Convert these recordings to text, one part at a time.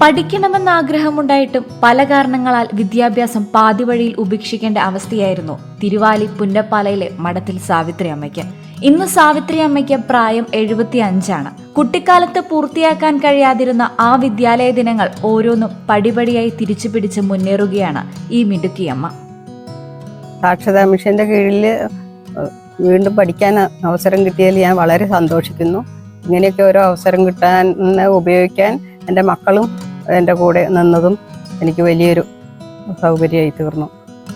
പഠിക്കണമെന്ന ആഗ്രഹമുണ്ടായിട്ടും പല കാരണങ്ങളാൽ വിദ്യാഭ്യാസം പാതിവഴിയിൽ ഉപേക്ഷിക്കേണ്ട അവസ്ഥയായിരുന്നു തിരുവാലി പുന്നപ്പാലയിലെ മഠത്തിൽ സാവിത്രി അമ്മയ്ക്ക് ഇന്ന് സാവിത്രി അമ്മയ്ക്ക് പ്രായം എഴുപത്തി അഞ്ചാണ് കുട്ടിക്കാലത്ത് പൂർത്തിയാക്കാൻ കഴിയാതിരുന്ന ആ വിദ്യാലയ ദിനങ്ങൾ ഓരോന്നും പടിപടിയായി തിരിച്ചു പിടിച്ച് മുന്നേറുകയാണ് ഈ മിടുക്കിയമ്മ. സാക്ഷരതാ മിഷന്റെ കീഴിൽ വീണ്ടും പഠിക്കാൻ അവസരം കിട്ടിയതിൽ ഞാൻ വളരെ സന്തോഷിക്കുന്നു. ഇങ്ങനെയൊക്കെ ഓരോ അവസരം കിട്ടാൻ ഉപയോഗിക്കാൻ എന്റെ മക്കളും എന്റെ കൂടെ നിന്നതും എനിക്ക് വലിയൊരു സൗകര്യമായി തീർന്നു.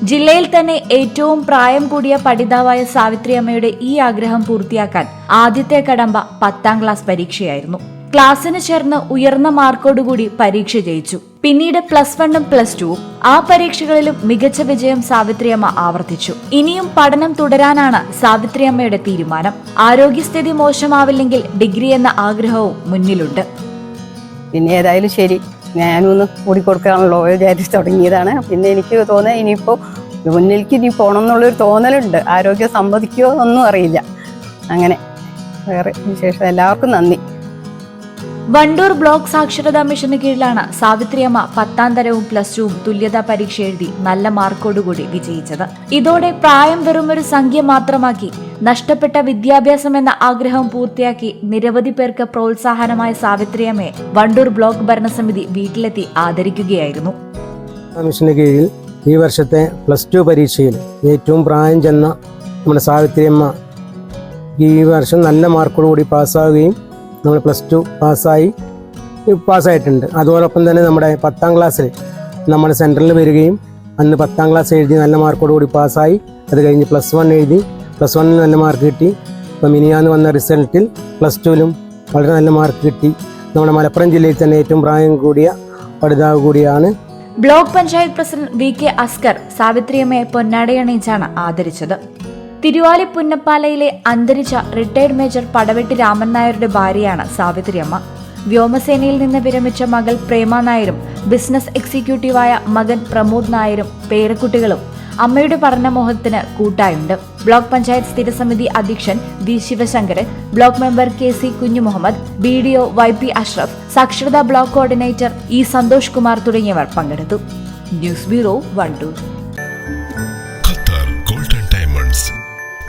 ജില്ലയിൽ തന്നെ ഏറ്റവും പ്രായം കൂടിയ പഠിതാവായ സാവിത്രി അമ്മയുടെ ഈ ആഗ്രഹം പൂർത്തിയാക്കാൻ ആദ്യത്തെ കടമ്പ പത്താം ക്ലാസ് പരീക്ഷയായിരുന്നു. ക്ലാസ്സിന് ചേർന്ന് ഉയർന്ന മാർക്കോടുകൂടി പരീക്ഷ ജയിച്ചു. പിന്നീട് പ്ലസ് വണ്ണും പ്ലസ് ടുവും ആ പരീക്ഷകളിലും മികച്ച വിജയം സാവിത്രിയമ്മ ആവർത്തിച്ചു. ഇനിയും പഠനം തുടരാനാണ് സാവിത്രിയമ്മയുടെ തീരുമാനം. ആരോഗ്യസ്ഥിതി മോശമാവില്ലെങ്കിൽ ഡിഗ്രി എന്ന ആഗ്രഹവും മുന്നിലുണ്ട്. പിന്നെ ഏതായാലും ശരി. ഞാനൊന്ന് കൂടിക്കൊടുക്കാനുള്ള വിചാരിച്ച് തുടങ്ങിയതാണ്. പിന്നെ എനിക്ക് തോന്നുന്നത് ഇനിയിപ്പോൾ മുന്നിലേക്ക് ഇനി പോകണം എന്നുള്ളൊരു തോന്നലുണ്ട്. ആരോഗ്യം സമ്മതിക്കുമോ എന്നൊന്നും അറിയില്ല. അങ്ങനെ വേറെ വിശേഷം. എല്ലാവർക്കും നന്ദി. വണ്ടൂർ ബ്ലോക്ക് സാക്ഷരതാ മിഷന് കീഴിലാണ് സാവിത്രിയമ്മ പത്താം തരവും പ്ലസ് ടുവും തുല്യതാ പരീക്ഷ എഴുതി നല്ല മാർക്കോടുകൂടി വിജയിച്ചത്. ഇതോടെ പ്രായം വെറും ഒരു സംഖ്യ മാത്രമാക്കി നഷ്ടപ്പെട്ട വിദ്യാഭ്യാസം എന്ന ആഗ്രഹം പൂർത്തിയാക്കി നിരവധി പേർക്ക് പ്രോത്സാഹനമായ സാവിത്രിയമ്മയെ വണ്ടൂർ ബ്ലോക്ക് ഭരണസമിതി വീട്ടിലെത്തി ആദരിക്കുകയായിരുന്നു. കീഴിൽ ഈ വർഷത്തെ പ്ലസ് ടു പരീക്ഷയിൽ ഏറ്റവും പ്രായം ചെന്ന നമ്മുടെ സാവിത്രിയമ്മ ഈ വർഷം നല്ല മാർക്കോടുകൂടി പാസ്സാവുകയും നമ്മൾ പ്ലസ് ടു പാസ്സായി പാസ്സായിട്ടുണ്ട്. അതോടൊപ്പം തന്നെ നമ്മുടെ പത്താം ക്ലാസ്സിൽ നമ്മൾ സെന്ററിൽ വരികയും അന്ന് പത്താം ക്ലാസ് എഴുതി നല്ല മാർക്കോടുകൂടി പാസ്സായി. അത് കഴിഞ്ഞ് പ്ലസ് വൺ എഴുതി പ്ലസ് വണ്ണിൽ നല്ല മാർക്ക് കിട്ടി. ഇപ്പം മിനിയാന്ന് വന്ന റിസൾട്ടിൽ പ്ലസ് ടുവിലും വളരെ നല്ല മാർക്ക് കിട്ടി. നമ്മുടെ മലപ്പുറം ജില്ലയിൽ തന്നെ ഏറ്റവും പ്രായം കൂടിയ പഠിതാവ് കൂടിയാണ്. Block panchayat president V K Askar സാവിത്രിയമ്മയെ പൊന്നാടയണീച്ചാണ് ആദരിച്ചത്. തിരുവാലി പുന്നപ്പാലയിലെ അന്തരിച്ച റിട്ടയർഡ് മേജർ പടവെട്ടി രാമൻ നായരുടെ ഭാര്യയാണ് സാവിത്രിയമ്മ. വ്യോമസേനയിൽ നിന്ന് വിരമിച്ച മകൾ പ്രേമ നായരും ബിസിനസ് എക്സിക്യൂട്ടീവായ മകൻ പ്രമോദ് നായരും പേരക്കുട്ടികളും അമ്മയുടെ പഠനമോഹത്തിന് കൂട്ടായുണ്ട്. ബ്ലോക്ക് പഞ്ചായത്ത് സ്ഥിരസമിതി അധ്യക്ഷൻ V Sivasankaran block member K C Kunhu Muhammad B D O Y P Ashraf സാക്ഷരതാ block coordinator E Santhosh Kumar തുടങ്ങിയവർ പങ്കെടുത്തു. News bureau Wandoor.